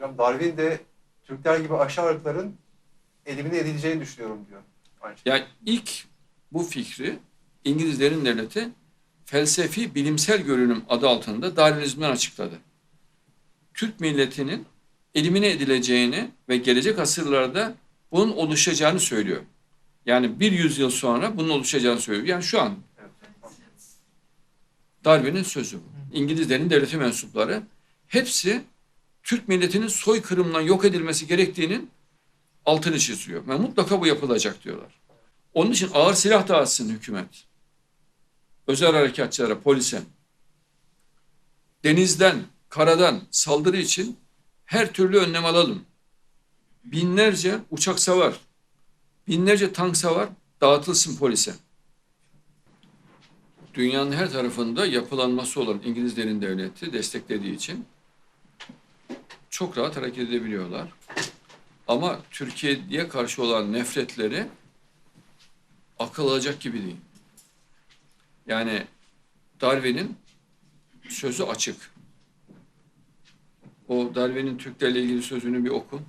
Hocam Darwin de Türkler gibi aşağı ırkların elimine edileceğini düşünüyorum diyor. Aynı şey. Yani ilk bu fikri İngilizlerin devleti felsefi bilimsel görünüm adı altında Darwinizmden açıkladı. Türk milletinin elimine edileceğini ve gelecek asırlarda bunun oluşacağını söylüyor. Yani bir yüzyıl sonra bunun oluşacağını söylüyor. Yani şu an. Darwin'in sözü bu. İngilizlerin devleti mensupları hepsi Türk milletinin soykırımdan yok edilmesi gerektiğinin altını çiziyor. Ve mutlaka bu yapılacak diyorlar. Onun için ağır silah dağıtsın hükümet. Özel harekatçılara, polise. Denizden, karadan saldırı için her türlü önlem alalım. Binlerce uçak savar, binlerce tank savar dağıtılsın polise. Dünyanın her tarafında yapılanması olan İngilizlerin devleti desteklediği için çok rahat hareket edebiliyorlar. Ama Türkiye'ye karşı olan nefretleri akıl alacak gibi değil. Yani Darwin'in sözü açık. O Darwin'in Türklerle ilgili sözünü bir oku.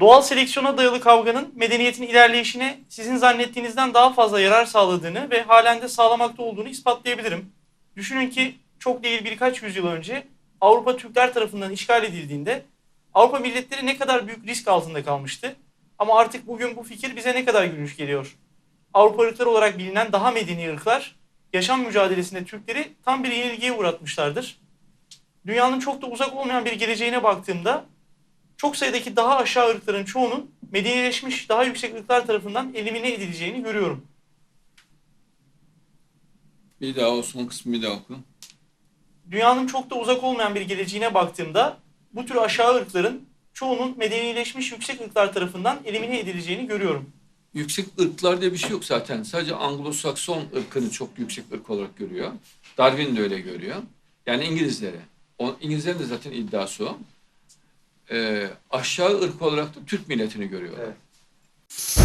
Doğal seleksiyona dayalı kavganın medeniyetin ilerleyişine sizin zannettiğinizden daha fazla yarar sağladığını ve halen de sağlamakta olduğunu ispatlayabilirim. Düşünün ki çok değil birkaç yüzyıl önce Avrupa Türkler tarafından işgal edildiğinde Avrupa milletleri ne kadar büyük risk altında kalmıştı. Ama artık bugün bu fikir bize ne kadar gülünç geliyor. Avrupa ırkları olarak bilinen daha medeni ırklar yaşam mücadelesinde Türkleri tam bir yenilgiye uğratmışlardır. Dünyanın çok da uzak olmayan bir geleceğine baktığımda çok sayıdaki daha aşağı ırkların çoğunun medenileşmiş daha yüksek ırklar tarafından elimine edileceğini görüyorum. Bir daha o son kısmı bir daha oku. Dünyanın çok da uzak olmayan bir geleceğine baktığımda bu tür aşağı ırkların çoğunun medenileşmiş yüksek ırklar tarafından elimine edileceğini görüyorum. Yüksek ırklar diye bir şey yok zaten. Sadece Anglo-Sakson ırkını çok yüksek ırk olarak görüyor. Darwin de öyle görüyor. Yani İngilizlere. O, İngilizlerin de zaten iddiası o. Ee, aşağı ırk olarak da Türk milletini görüyorlar. Evet.